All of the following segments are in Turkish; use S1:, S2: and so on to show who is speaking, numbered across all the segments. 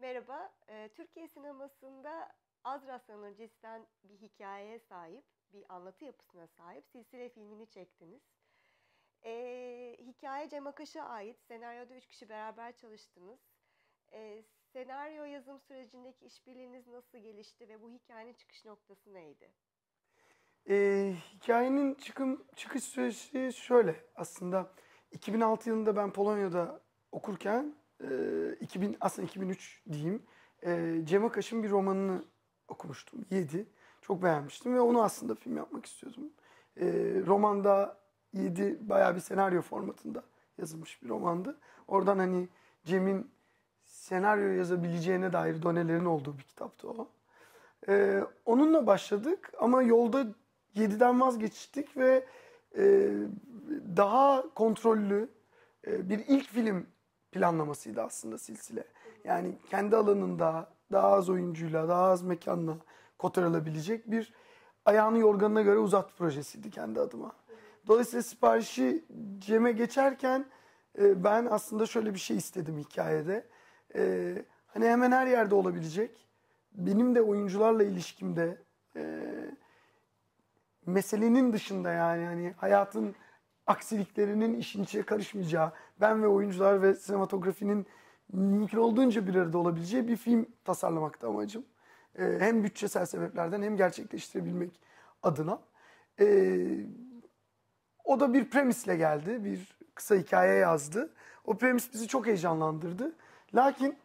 S1: Merhaba, e, Türkiye sinemasında az rastlanır cinsten bir hikayeye sahip, bir anlatı yapısına sahip silsile filmini çektiniz. E, hikaye Cem Akaş'a ait, senaryoda üç kişi beraber çalıştınız. E, senaryo yazım sürecindeki işbirliğiniz nasıl gelişti ve bu hikayenin çıkış noktası neydi?
S2: E, hikayenin çıkım çıkış süreci şöyle aslında 2006 yılında ben Polonya'da okurken 2000 aslında 2003 diyeyim e, Cem Akaş'ın bir romanını okumuştum. Yedi. Çok beğenmiştim ve onu aslında film yapmak istiyordum. E, romanda Yedi bayağı bir senaryo formatında yazılmış bir romandı. Oradan hani Cem'in senaryo yazabileceğine dair donelerin olduğu bir kitaptı o. Ee, onunla başladık ama yolda 7'den vazgeçtik ve e, daha kontrollü e, bir ilk film planlamasıydı aslında silsile. Yani kendi alanında daha az oyuncuyla, daha az mekanla kotarılabilecek bir ayağını yorganına göre uzat projesiydi kendi adıma. Dolayısıyla siparişi Cem'e geçerken e, ben aslında şöyle bir şey istedim hikayede. E, hani hemen her yerde olabilecek. Benim de oyuncularla ilişkimde e, meselenin dışında yani hani hayatın aksiliklerinin işin içine karışmayacağı, ben ve oyuncular ve sinematografinin mümkün olduğunca bir arada olabileceği bir film tasarlamakta amacım. Ee, hem bütçesel sebeplerden hem gerçekleştirebilmek adına. Ee, o da bir premisle geldi, bir kısa hikaye yazdı. O premis bizi çok heyecanlandırdı. Lakin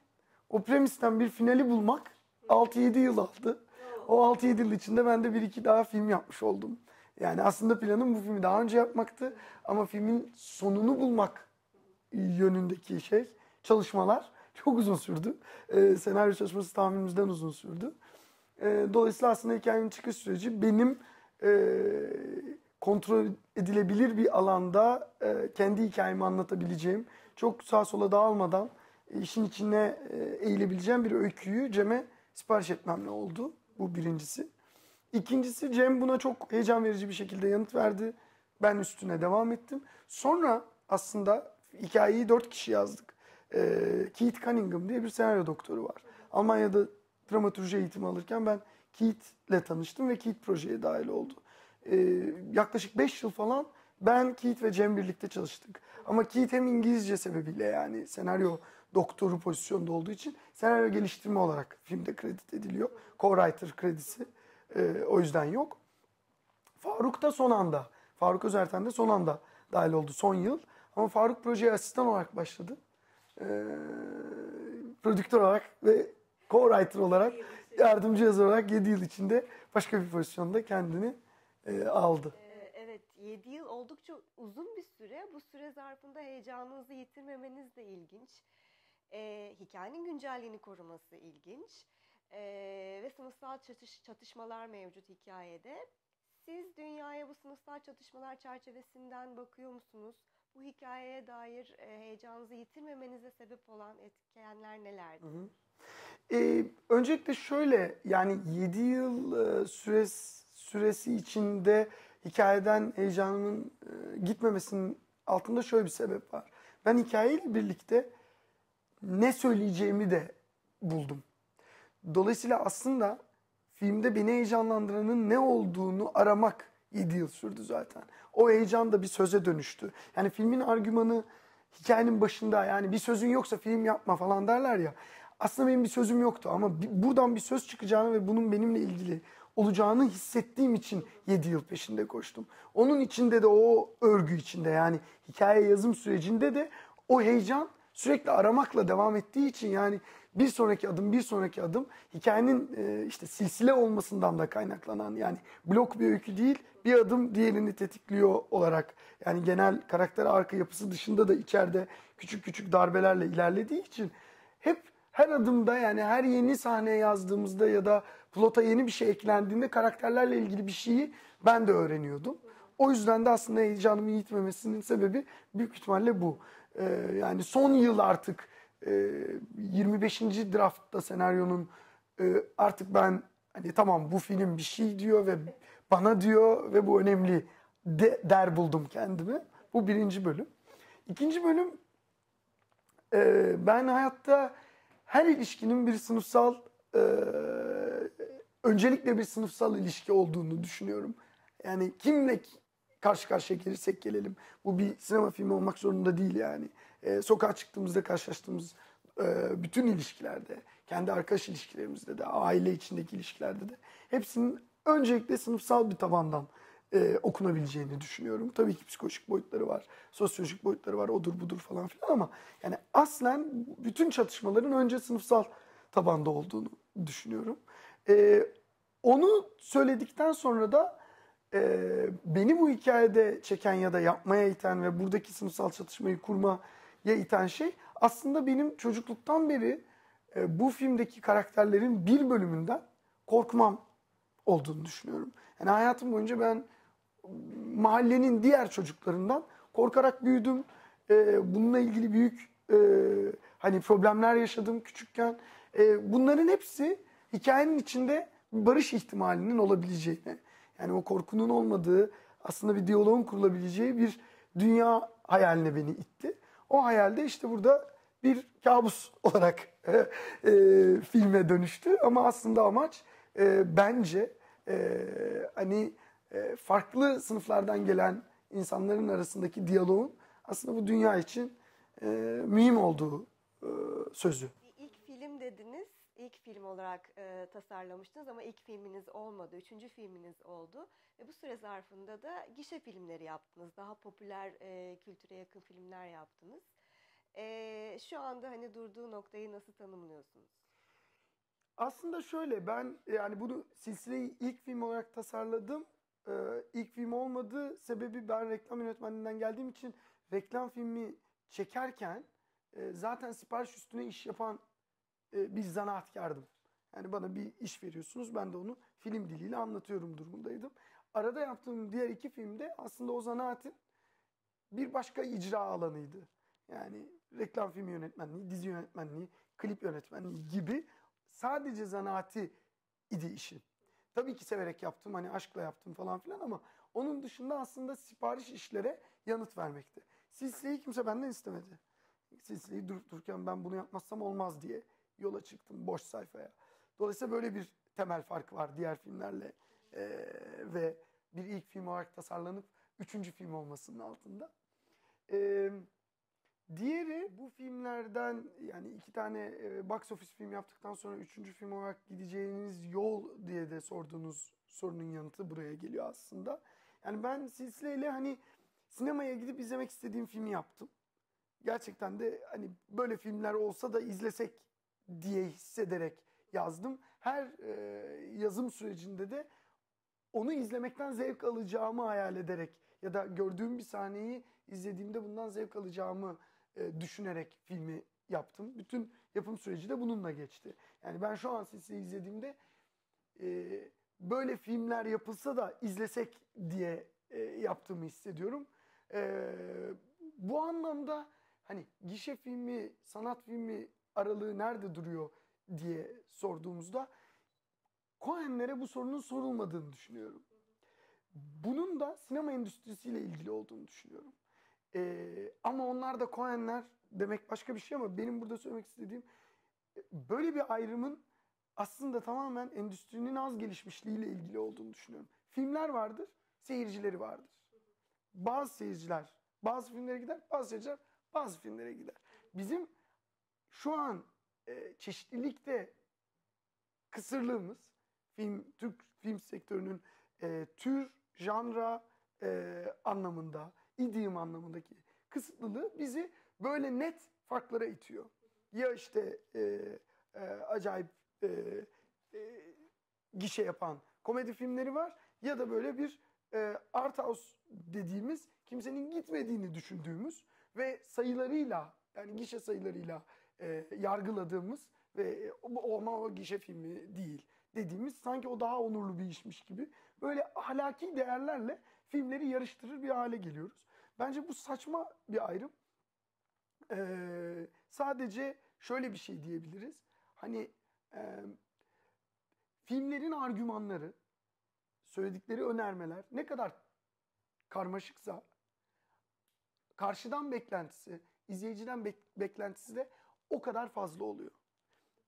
S2: o premisten bir finali bulmak 6-7 yıl aldı. O 6-7 yıl içinde ben de bir iki daha film yapmış oldum. Yani aslında planım bu filmi daha önce yapmaktı. Ama filmin sonunu bulmak yönündeki şey, çalışmalar çok uzun sürdü. Ee, senaryo çalışması tahminimizden uzun sürdü. Ee, dolayısıyla aslında hikayenin çıkış süreci benim e, kontrol edilebilir bir alanda e, kendi hikayemi anlatabileceğim, çok sağa sola dağılmadan e, işin içine e, eğilebileceğim bir öyküyü Cem'e sipariş etmemle oldu. Bu birincisi. İkincisi Cem buna çok heyecan verici bir şekilde yanıt verdi. Ben üstüne devam ettim. Sonra aslında hikayeyi dört kişi yazdık. Ee, Keith Cunningham diye bir senaryo doktoru var. Almanya'da dramaturji eğitimi alırken ben Keith'le tanıştım ve Keith projeye dahil oldu. Ee, yaklaşık 5 yıl falan ben Keith ve Cem birlikte çalıştık. Ama Keith hem İngilizce sebebiyle yani senaryo doktoru pozisyonda olduğu için senaryo geliştirme olarak filmde kredi ediliyor. Co-writer kredisi. E, o yüzden yok. Faruk da son anda. Faruk Özerten de son anda dahil oldu son yıl. Ama Faruk projeye asistan olarak başladı. E, prodüktör olarak ve co-writer olarak yardımcı yazar olarak 7 yıl içinde başka bir pozisyonda kendini e, aldı.
S1: Evet 7 yıl oldukça uzun bir süre. Bu süre zarfında heyecanınızı yitirmemeniz de ilginç. E, hikayenin güncelliğini koruması ilginç. E, ve sınıfsal çatış, çatışmalar mevcut hikayede. Siz dünyaya bu sınıfsal çatışmalar çerçevesinden bakıyor musunuz? Bu hikayeye dair e, heyecanınızı yitirmemenize sebep olan etkenler nelerdi? Hı hı.
S2: Ee, öncelikle şöyle yani 7 yıl e, süresi, süresi içinde hikayeden heyecanımın e, gitmemesinin altında şöyle bir sebep var. Ben hikayeyle birlikte ne söyleyeceğimi de buldum. Dolayısıyla aslında filmde beni heyecanlandıranın ne olduğunu aramak 7 yıl sürdü zaten. O heyecan da bir söze dönüştü. Yani filmin argümanı hikayenin başında yani bir sözün yoksa film yapma falan derler ya. Aslında benim bir sözüm yoktu ama bir, buradan bir söz çıkacağını ve bunun benimle ilgili olacağını hissettiğim için 7 yıl peşinde koştum. Onun içinde de o örgü içinde yani hikaye yazım sürecinde de o heyecan sürekli aramakla devam ettiği için yani bir sonraki adım bir sonraki adım hikayenin e, işte silsile olmasından da kaynaklanan yani blok bir öykü değil bir adım diğerini tetikliyor olarak yani genel karakter arka yapısı dışında da içeride küçük küçük darbelerle ilerlediği için hep her adımda yani her yeni sahne yazdığımızda ya da plota yeni bir şey eklendiğinde karakterlerle ilgili bir şeyi ben de öğreniyordum. O yüzden de aslında heyecanımı yitmemesinin sebebi büyük ihtimalle bu. Ee, yani son yıl artık e, 25. draftta senaryonun e, artık ben hani tamam bu film bir şey diyor ve bana diyor ve bu önemli de, der buldum kendimi. Bu birinci bölüm. İkinci bölüm e, ben hayatta her ilişkinin bir sınıfsal e, öncelikle bir sınıfsal ilişki olduğunu düşünüyorum. Yani kimle karşı karşıya gelirsek gelelim. Bu bir sinema filmi olmak zorunda değil yani. E, sokağa çıktığımızda karşılaştığımız e, bütün ilişkilerde, kendi arkadaş ilişkilerimizde de, aile içindeki ilişkilerde de hepsinin öncelikle sınıfsal bir tabandan e, okunabileceğini düşünüyorum. Tabii ki psikolojik boyutları var, sosyolojik boyutları var, odur budur falan filan ama yani aslen bütün çatışmaların önce sınıfsal tabanda olduğunu düşünüyorum. E, onu söyledikten sonra da e, beni bu hikayede çeken ya da yapmaya iten ve buradaki sınıfsal çatışmayı kurmaya iten şey aslında benim çocukluktan beri e, bu filmdeki karakterlerin bir bölümünden korkmam olduğunu düşünüyorum. Yani hayatım boyunca ben mahallenin diğer çocuklarından korkarak büyüdüm. E, bununla ilgili büyük e, hani problemler yaşadım küçükken. E, bunların hepsi hikayenin içinde barış ihtimalinin olabileceğini, yani o korkunun olmadığı, aslında bir diyaloğun kurulabileceği bir dünya hayaline beni itti. O hayalde işte burada bir kabus olarak e, e, filme dönüştü. Ama aslında amaç e, bence e, hani e, farklı sınıflardan gelen insanların arasındaki diyaloğun aslında bu dünya için e, mühim olduğu e, sözü.
S1: İlk film olarak e, tasarlamıştınız ama ilk filminiz olmadı, üçüncü filminiz oldu. Ve bu süre zarfında da gişe filmleri yaptınız, daha popüler e, kültüre yakın filmler yaptınız. E, şu anda hani durduğu noktayı nasıl tanımlıyorsunuz?
S2: Aslında şöyle ben yani bunu silsileyi ilk film olarak tasarladım. Ee, ilk film olmadı. Sebebi ben reklam yönetmeninden geldiğim için reklam filmi çekerken e, zaten sipariş üstüne iş yapan e, bir zanaatkardım. Yani bana bir iş veriyorsunuz ben de onu film diliyle anlatıyorum durumundaydım. Arada yaptığım diğer iki filmde aslında o zanaatin bir başka icra alanıydı. Yani reklam filmi yönetmenliği, dizi yönetmenliği, klip yönetmenliği gibi sadece zanaati idi işim. Tabii ki severek yaptım, hani aşkla yaptım falan filan ama onun dışında aslında sipariş işlere yanıt vermekti. Silsileyi kimse benden istemedi. Silsileyi durup dururken ben bunu yapmazsam olmaz diye yola çıktım boş sayfaya. Dolayısıyla böyle bir temel farkı var diğer filmlerle ee, ve bir ilk film olarak tasarlanıp üçüncü film olmasının altında. Ee, diğeri bu filmlerden yani iki tane e, box office film yaptıktan sonra üçüncü film olarak gideceğiniz yol diye de sorduğunuz sorunun yanıtı buraya geliyor aslında. Yani ben silsileyle hani sinemaya gidip izlemek istediğim filmi yaptım. Gerçekten de hani böyle filmler olsa da izlesek diye hissederek yazdım. Her e, yazım sürecinde de onu izlemekten zevk alacağımı hayal ederek ya da gördüğüm bir sahneyi izlediğimde bundan zevk alacağımı e, düşünerek filmi yaptım. Bütün yapım süreci de bununla geçti. Yani ben şu an sizi izlediğimde e, böyle filmler yapılsa da izlesek diye e, yaptığımı hissediyorum. E, bu anlamda hani gişe filmi, sanat filmi aralığı nerede duruyor diye sorduğumuzda Cohen'lere bu sorunun sorulmadığını düşünüyorum. Bunun da sinema endüstrisiyle ilgili olduğunu düşünüyorum. Ee, ama onlar da Cohen'ler demek başka bir şey ama benim burada söylemek istediğim böyle bir ayrımın aslında tamamen endüstrinin az gelişmişliğiyle ilgili olduğunu düşünüyorum. Filmler vardır, seyircileri vardır. Bazı seyirciler bazı filmlere gider, bazı seyirciler bazı filmlere gider. Bizim şu an e, çeşitlilikte kısırlığımız film Türk film sektörünün e, tür, janra e, anlamında, idiom anlamındaki kısıtlılığı bizi böyle net farklara itiyor. Ya işte e, e, acayip e, e, gişe yapan komedi filmleri var ya da böyle bir e, art house dediğimiz kimsenin gitmediğini düşündüğümüz ve sayılarıyla yani gişe sayılarıyla e, yargıladığımız ve o, ama o gişe filmi değil dediğimiz sanki o daha onurlu bir işmiş gibi böyle ahlaki değerlerle filmleri yarıştırır bir hale geliyoruz. Bence bu saçma bir ayrım. Ee, sadece şöyle bir şey diyebiliriz. Hani e, filmlerin argümanları, söyledikleri önermeler ne kadar karmaşıksa karşıdan beklentisi, izleyiciden bek- beklentisi de o kadar fazla oluyor.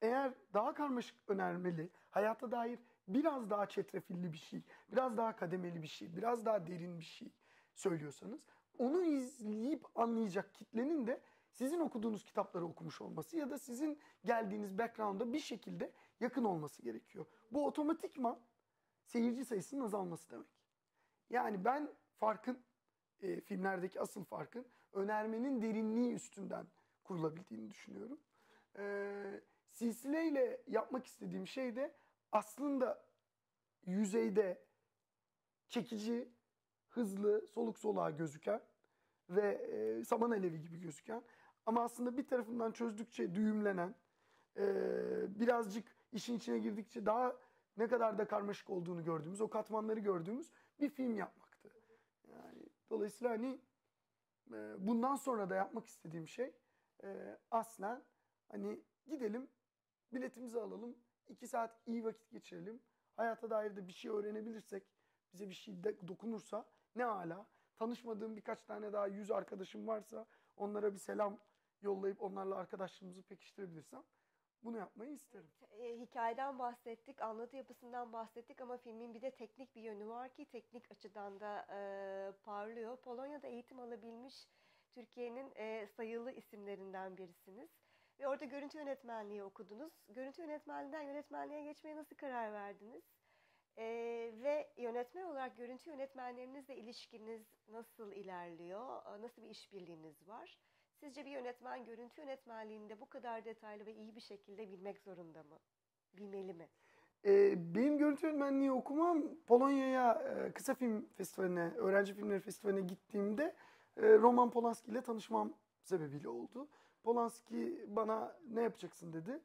S2: eğer daha karmaşık önermeli, hayata dair biraz daha çetrefilli bir şey, biraz daha kademeli bir şey, biraz daha derin bir şey söylüyorsanız onu izleyip anlayacak kitlenin de sizin okuduğunuz kitapları okumuş olması ya da sizin geldiğiniz background'a bir şekilde yakın olması gerekiyor. Bu otomatikman seyirci sayısının azalması demek. Yani ben farkın, e, filmlerdeki asıl farkın önermenin derinliği üstünden kurulabildiğini düşünüyorum. E, silsileyle yapmak istediğim şey de aslında yüzeyde çekici, hızlı, soluk soluğa gözüken ve e, saman alevi gibi gözüken ama aslında bir tarafından çözdükçe düğümlenen, e, birazcık işin içine girdikçe daha ne kadar da karmaşık olduğunu gördüğümüz, o katmanları gördüğümüz bir film yapmaktı. Yani dolayısıyla hani e, bundan sonra da yapmak istediğim şey e, aslen hani gidelim, biletimizi alalım, iki saat iyi vakit geçirelim, hayata dair de bir şey öğrenebilirsek, bize bir şey de dokunursa ne ala. Tanışmadığım birkaç tane daha yüz arkadaşım varsa onlara bir selam yollayıp onlarla arkadaşlığımızı pekiştirebilirsem bunu yapmayı isterim.
S1: E, hikayeden bahsettik, anlatı yapısından bahsettik ama filmin bir de teknik bir yönü var ki teknik açıdan da e, parlıyor. Polonya'da eğitim alabilmiş Türkiye'nin e, sayılı isimlerinden birisiniz. Ve orada görüntü yönetmenliği okudunuz. Görüntü yönetmenliğinden yönetmenliğe geçmeye nasıl karar verdiniz? Ee, ve yönetmen olarak görüntü yönetmenlerinizle ilişkiniz nasıl ilerliyor? Nasıl bir işbirliğiniz var? Sizce bir yönetmen görüntü yönetmenliğinde bu kadar detaylı ve iyi bir şekilde bilmek zorunda mı? Bilmeli mi?
S2: Ee, benim görüntü yönetmenliği okumam Polonya'ya e, kısa film festivaline, öğrenci filmleri festivaline gittiğimde e, Roman Polanski ile tanışmam sebebiyle oldu. Polanski bana ne yapacaksın dedi.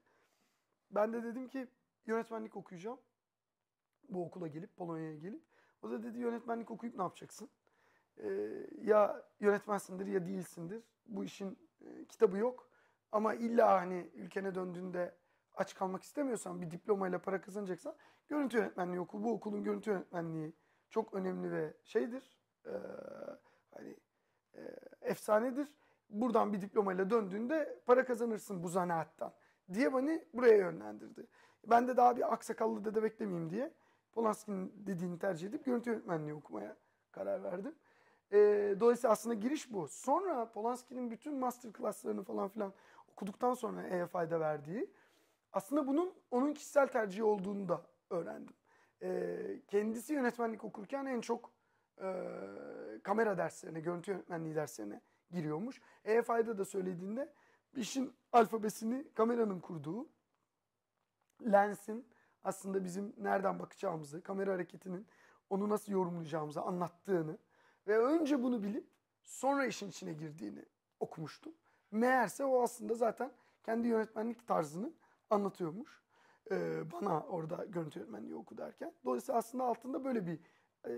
S2: Ben de dedim ki yönetmenlik okuyacağım bu okula gelip Polonya'ya gelip o da dedi yönetmenlik okuyup ne yapacaksın? Ee, ya yönetmensindir ya değilsindir. Bu işin e, kitabı yok. Ama illa hani ülkene döndüğünde aç kalmak istemiyorsan bir diplomayla para kazanacaksan görüntü yönetmenliği oku. Bu okulun görüntü yönetmenliği çok önemli ve şeydir. E, hani e, efsanedir. Buradan bir diplomayla döndüğünde para kazanırsın bu zanaattan diye beni buraya yönlendirdi. Ben de daha bir aksakallı dede beklemeyeyim diye Polanski'nin dediğini tercih edip görüntü yönetmenliği okumaya karar verdim. E, dolayısıyla aslında giriş bu. Sonra Polanski'nin bütün master class'larını falan filan okuduktan sonra EFI'de verdiği aslında bunun onun kişisel tercihi olduğunu da öğrendim. E, kendisi yönetmenlik okurken en çok e, kamera derslerine, görüntü yönetmenliği derslerine giriyormuş. EFI'de de söylediğinde işin alfabesini kameranın kurduğu, lensin, aslında bizim nereden bakacağımızı, kamera hareketinin onu nasıl yorumlayacağımızı anlattığını ve önce bunu bilip sonra işin içine girdiğini okumuştum. Meğerse o aslında zaten kendi yönetmenlik tarzını anlatıyormuş. Ee, bana orada görüntü yönetmenliği oku derken. Dolayısıyla aslında altında böyle bir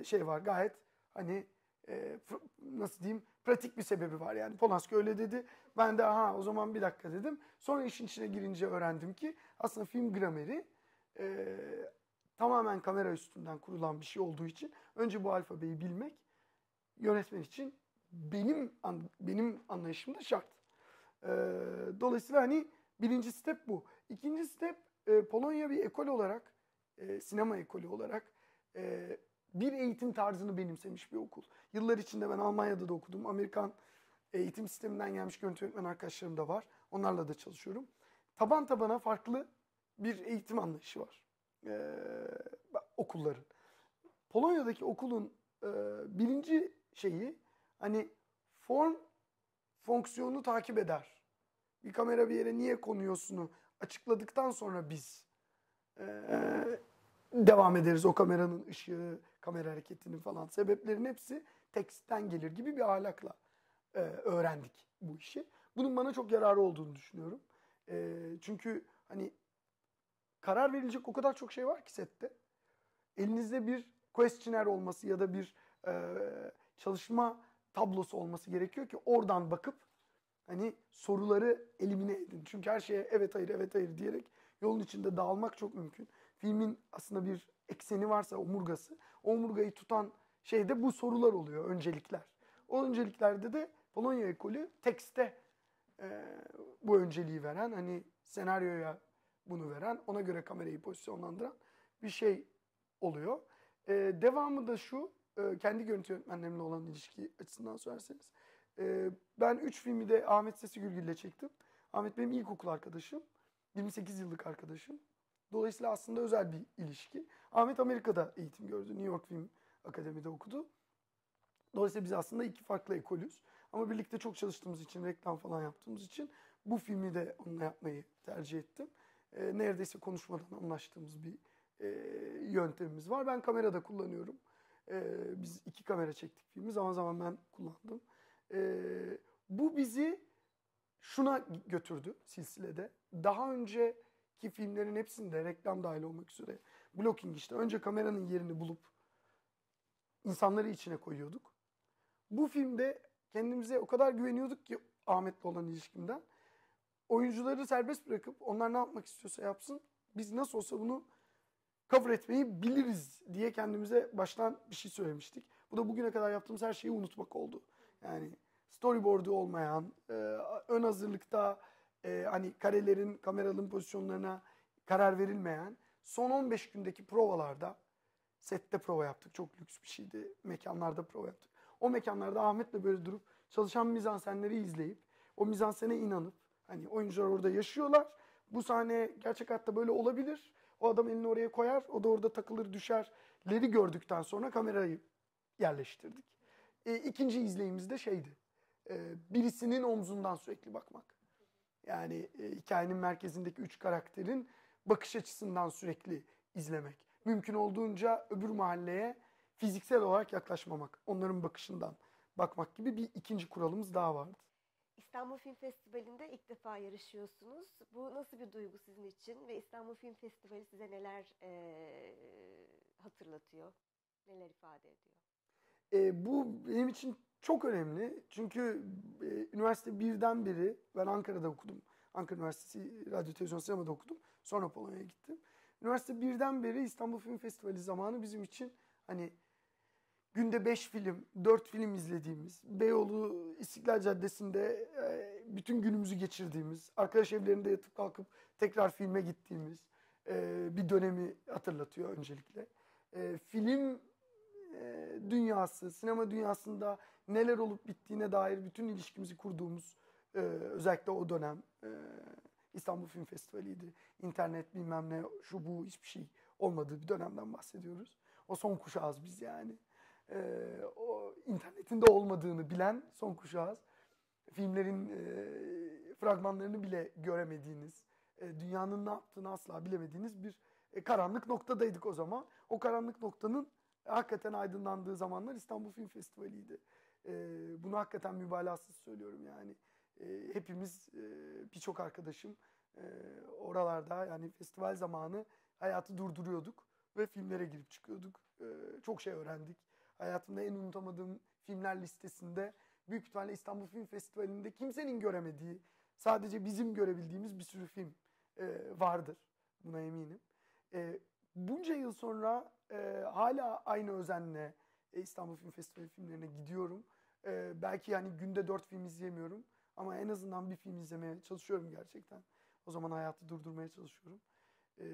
S2: şey var. Gayet hani e, nasıl diyeyim pratik bir sebebi var yani. Polanski öyle dedi. Ben de aha o zaman bir dakika dedim. Sonra işin içine girince öğrendim ki aslında film grameri e, tamamen kamera üstünden kurulan bir şey olduğu için önce bu alfabeyi bilmek yönetmen için benim benim anlayışımda şart. E, dolayısıyla hani birinci step bu. İkinci step e, Polonya bir ekol olarak e, sinema ekolü olarak e, bir eğitim tarzını benimsemiş bir okul. Yıllar içinde ben Almanya'da da okudum. Amerikan eğitim sisteminden gelmiş görüntü yönetmen arkadaşlarım da var. Onlarla da çalışıyorum. Taban tabana farklı bir eğitim anlayışı var ee, okulların. Polonya'daki okulun e, birinci şeyi hani form fonksiyonu takip eder. Bir kamera bir yere niye konuyorsunu açıkladıktan sonra biz e, devam ederiz o kameranın ışığı, kamera hareketinin falan sebeplerin hepsi tekstten gelir gibi bir ahlakla e, öğrendik bu işi. Bunun bana çok yararı olduğunu düşünüyorum. E, çünkü hani karar verilecek o kadar çok şey var ki sette. Elinizde bir questionnaire olması ya da bir e, çalışma tablosu olması gerekiyor ki oradan bakıp hani soruları elimine edin. Çünkü her şeye evet hayır evet hayır diyerek yolun içinde dağılmak çok mümkün. Filmin aslında bir ekseni varsa omurgası, o omurgayı tutan şeyde bu sorular oluyor, öncelikler. O önceliklerde de Polonya ekolü tekste e, bu önceliği veren hani senaryoya bunu veren, ona göre kamerayı pozisyonlandıran bir şey oluyor. E, devamı da şu, e, kendi görüntü yönetmenlerimle olan ilişki açısından söylerseniz. E, ben üç filmi de Ahmet Sesi Gürgül ile çektim. Ahmet benim ilkokul arkadaşım. 28 yıllık arkadaşım. Dolayısıyla aslında özel bir ilişki. Ahmet Amerika'da eğitim gördü. New York Film Akademi'de okudu. Dolayısıyla biz aslında iki farklı ekolüz. Ama birlikte çok çalıştığımız için, reklam falan yaptığımız için bu filmi de onunla yapmayı tercih ettim. E, neredeyse konuşmadan anlaştığımız bir e, yöntemimiz var. Ben kamerada kullanıyorum. E, biz iki kamera çektik filmi. Zaman zaman ben kullandım. E, bu bizi şuna götürdü silsilede. Daha önceki filmlerin hepsinde reklam dahil olmak üzere blocking işte. Önce kameranın yerini bulup insanları içine koyuyorduk. Bu filmde kendimize o kadar güveniyorduk ki Ahmet'le olan ilişkimden. Oyuncuları serbest bırakıp onlar ne yapmak istiyorsa yapsın. Biz nasıl olsa bunu cover etmeyi biliriz diye kendimize baştan bir şey söylemiştik. Bu da bugüne kadar yaptığımız her şeyi unutmak oldu. Yani storyboard'u olmayan, e, ön hazırlıkta e, hani karelerin, kameraların pozisyonlarına karar verilmeyen son 15 gündeki provalarda sette prova yaptık. Çok lüks bir şeydi. Mekanlarda prova yaptık. O mekanlarda Ahmet'le böyle durup çalışan mizansenleri izleyip o mizansene inanıp hani oyuncular orada yaşıyorlar. Bu sahne gerçek hayatta böyle olabilir. O adam elini oraya koyar. O da orada takılır düşerleri gördükten sonra kamerayı yerleştirdik. E, ikinci izleyimiz de şeydi. E, birisinin omzundan sürekli bakmak. Yani e, hikayenin merkezindeki üç karakterin bakış açısından sürekli izlemek. Mümkün olduğunca öbür mahalleye fiziksel olarak yaklaşmamak. Onların bakışından bakmak gibi bir ikinci kuralımız daha vardı.
S1: İstanbul Film Festivali'nde ilk defa yarışıyorsunuz. Bu nasıl bir duygu sizin için ve İstanbul Film Festivali size neler e, hatırlatıyor, neler ifade ediyor?
S2: E, bu benim için çok önemli. Çünkü e, üniversite birden beri ben Ankara'da okudum. Ankara Üniversitesi Radyo Televizyon Sinema'da okudum. Sonra Polonya'ya gittim. Üniversite birden beri İstanbul Film Festivali zamanı bizim için hani günde 5 film, 4 film izlediğimiz, Beyoğlu İstiklal Caddesi'nde e, bütün günümüzü geçirdiğimiz, arkadaş evlerinde yatıp kalkıp tekrar filme gittiğimiz e, bir dönemi hatırlatıyor öncelikle. E, film dünyası, sinema dünyasında neler olup bittiğine dair bütün ilişkimizi kurduğumuz özellikle o dönem İstanbul Film Festivali'ydi. İnternet bilmem ne şu bu hiçbir şey olmadığı bir dönemden bahsediyoruz. O son kuşağız biz yani e, o internetin de olmadığını bilen son kuşağız. Filmlerin e, fragmanlarını bile göremediğiniz, e, dünyanın ne yaptığını asla bilemediğiniz bir e, karanlık noktadaydık o zaman. O karanlık noktanın hakikaten aydınlandığı zamanlar İstanbul Film Festivali'ydi. E, bunu hakikaten mübalağasız söylüyorum yani. E, hepimiz, e, birçok arkadaşım e, oralarda yani festival zamanı hayatı durduruyorduk ve filmlere girip çıkıyorduk. E, çok şey öğrendik hayatımda en unutamadığım filmler listesinde büyük ihtimalle İstanbul Film Festivali'nde kimsenin göremediği, sadece bizim görebildiğimiz bir sürü film e, vardır. Buna eminim. E, bunca yıl sonra e, hala aynı özenle e, İstanbul Film Festivali filmlerine gidiyorum. E, belki yani günde dört film izleyemiyorum. Ama en azından bir film izlemeye çalışıyorum gerçekten. O zaman hayatı durdurmaya çalışıyorum. E,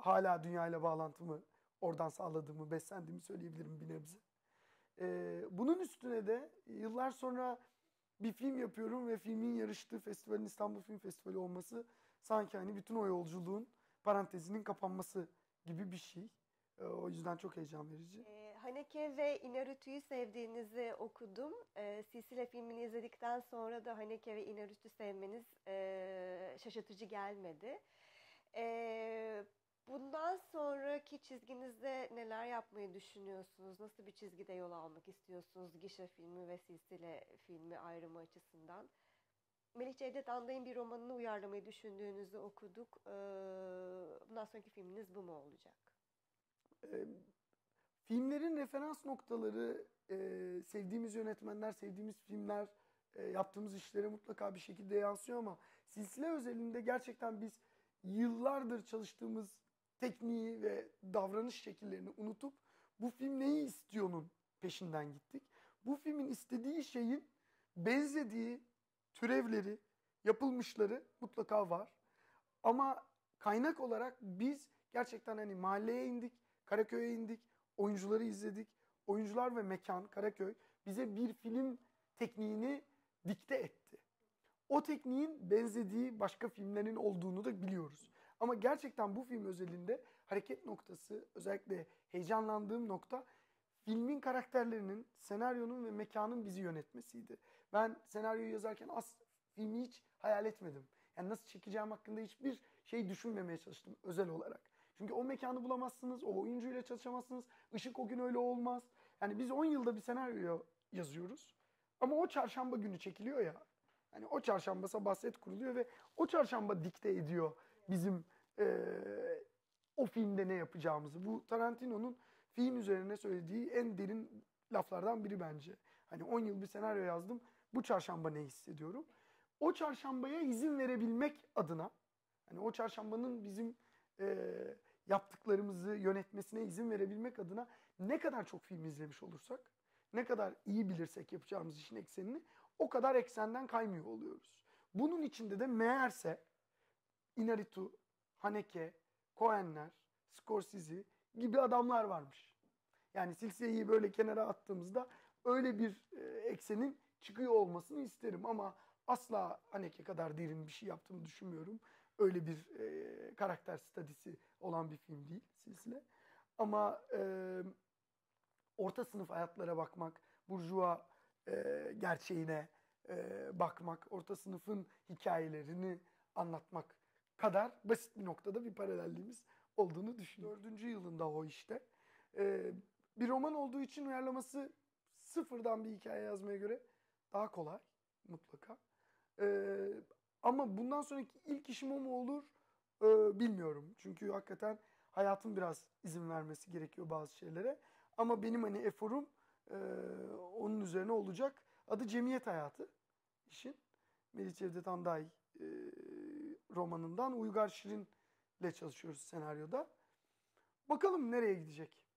S2: hala dünyayla bağlantımı oradan sağladığımı, beslendiğimi söyleyebilirim bir nebze. Ee, bunun üstüne de yıllar sonra bir film yapıyorum ve filmin yarıştığı festivalin İstanbul Film Festivali olması sanki hani bütün o yolculuğun parantezinin kapanması gibi bir şey. Ee, o yüzden çok heyecan verici.
S1: Ee, Haneke ve Inarutu'yu sevdiğinizi okudum. Ee, Sisile filmini izledikten sonra da Haneke ve Inarutu sevmeniz e, şaşırtıcı gelmedi. Ee, Bundan sonraki çizginizde neler yapmayı düşünüyorsunuz? Nasıl bir çizgide yol almak istiyorsunuz gişe filmi ve silsile filmi ayrımı açısından? Melih Cevdet Anday'ın bir romanını uyarlamayı düşündüğünüzü okuduk. Ee, bundan sonraki filminiz bu mu olacak?
S2: Filmlerin referans noktaları, e, sevdiğimiz yönetmenler, sevdiğimiz filmler, e, yaptığımız işlere mutlaka bir şekilde yansıyor ama silsile özelinde gerçekten biz yıllardır çalıştığımız tekniği ve davranış şekillerini unutup bu film neyi istiyor'nun peşinden gittik. Bu filmin istediği şeyin benzediği türevleri, yapılmışları mutlaka var. Ama kaynak olarak biz gerçekten hani mahalleye indik, Karaköy'e indik, oyuncuları izledik. Oyuncular ve mekan Karaköy bize bir film tekniğini dikte etti. O tekniğin benzediği başka filmlerin olduğunu da biliyoruz. Ama gerçekten bu film özelinde hareket noktası, özellikle heyecanlandığım nokta filmin karakterlerinin, senaryonun ve mekanın bizi yönetmesiydi. Ben senaryoyu yazarken as filmi hiç hayal etmedim. Yani nasıl çekeceğim hakkında hiçbir şey düşünmemeye çalıştım özel olarak. Çünkü o mekanı bulamazsınız, o oyuncuyla çalışamazsınız. Işık o gün öyle olmaz. Yani biz 10 yılda bir senaryo yazıyoruz. Ama o çarşamba günü çekiliyor ya. Hani o çarşamba sabah set kuruluyor ve o çarşamba dikte ediyor bizim e, o filmde ne yapacağımızı. Bu Tarantino'nun film üzerine söylediği en derin laflardan biri bence. Hani 10 yıl bir senaryo yazdım. Bu çarşamba ne hissediyorum? O çarşambaya izin verebilmek adına hani o çarşambanın bizim e, yaptıklarımızı yönetmesine izin verebilmek adına ne kadar çok film izlemiş olursak, ne kadar iyi bilirsek yapacağımız işin eksenini o kadar eksenden kaymıyor oluyoruz. Bunun içinde de meğerse Inaritu, Haneke, Coenler, Scorsese gibi adamlar varmış. Yani silsileyi böyle kenara attığımızda öyle bir e, eksenin çıkıyor olmasını isterim ama asla Haneke kadar derin bir şey yaptığımı düşünmüyorum. Öyle bir e, karakter stadisi olan bir film değil silsile. Ama e, orta sınıf hayatlara bakmak, burjuva e, gerçeğine e, bakmak, orta sınıfın hikayelerini anlatmak kadar basit bir noktada bir paralelliğimiz olduğunu düşünüyorum. Dördüncü yılında o işte. E, bir roman olduğu için uyarlaması sıfırdan bir hikaye yazmaya göre daha kolay mutlaka. E, ama bundan sonraki ilk işim o mu olur e, bilmiyorum. Çünkü hakikaten hayatın biraz izin vermesi gerekiyor bazı şeylere. Ama benim hani eforum e, onun üzerine olacak. Adı Cemiyet Hayatı işin. Melih Cevdet Anday e, romanından Uygar Şirin'le çalışıyoruz senaryoda. Bakalım nereye gidecek.